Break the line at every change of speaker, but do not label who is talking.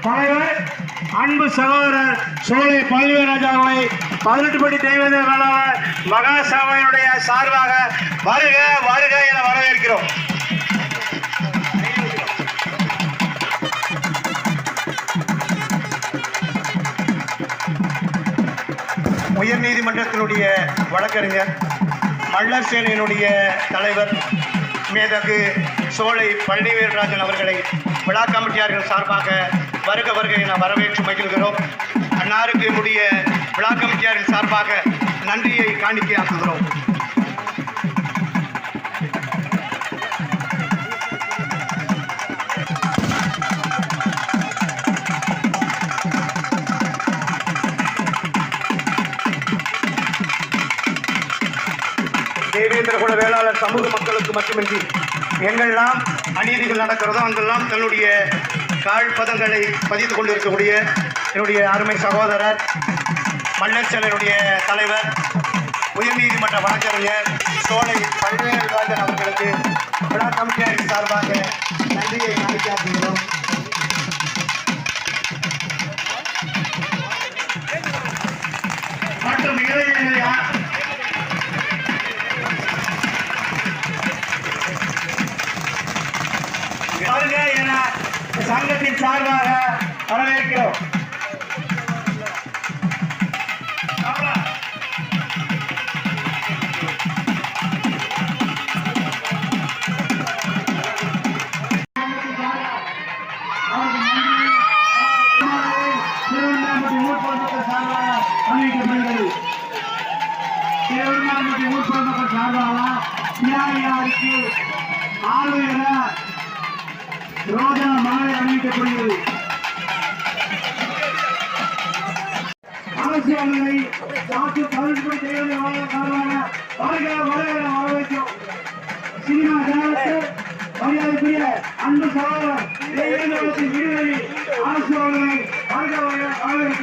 தலைவர் அன்பு சகோதரர் சோலை பல்வேராஜா அவர்களை பதினெட்டு படி தெய்வத வேளாளர் மகா சபையினுடைய சார்பாக வருக வருக என வரவேற்கிறோம்.
உயர் நீதிமன்றத்தினுடைய வழக்கறிஞர் மல்லர் சேனையினுடைய தலைவர் மேதகு சோலை பழனிவேல்ராஜன் அவர்களை விழா கமிட்டியார்கள் சார்பாக வருக வருகை என வரவேற்று மகிழ்கிறோம். அன்னாருக்கு நம்முடைய விழா கமிட்டியார்கள் சார்பாக நன்றியை காணிக்கையாக்குகிறோம். தேவேந்திர குல வேளாளர் சமூக மக்களுக்கு மட்டுமின்றி எங்கெல்லாம் அநீதிகள் நடக்கிறதோ அங்கெல்லாம் தன்னுடைய காழ்பதங்களை பதித்து கொண்டிருக்கக்கூடிய என்னுடைய அருமை சகோதரர் மல்லச்சலனுடைய தலைவர் உயர்நீதிமன்ற வழக்கறிஞர் சோலை பல்வேறுராஜன் அவர்களுக்கு விழா கமிட்டியாரின் சார்பாக
வரவேற்கிறோம். அறிவிக்கப்படுகிறது திருவண்ணாமலை ஊர்ப்புற சார்பாக தியாகியாருக்கு ஆளுநர் ரோஜா மாலை அறிவிக்கப்படுகிறது அரசியல்களை சாத்து பதினெட்டு செய்வதற்கான காரணமான வாழ்க வளர சினிமா ஜனநாயகத்தை மரியாதைக்குரிய அன்பு சகோதரர் விடுதலை அரசு அவர்களை வாழ்க வளர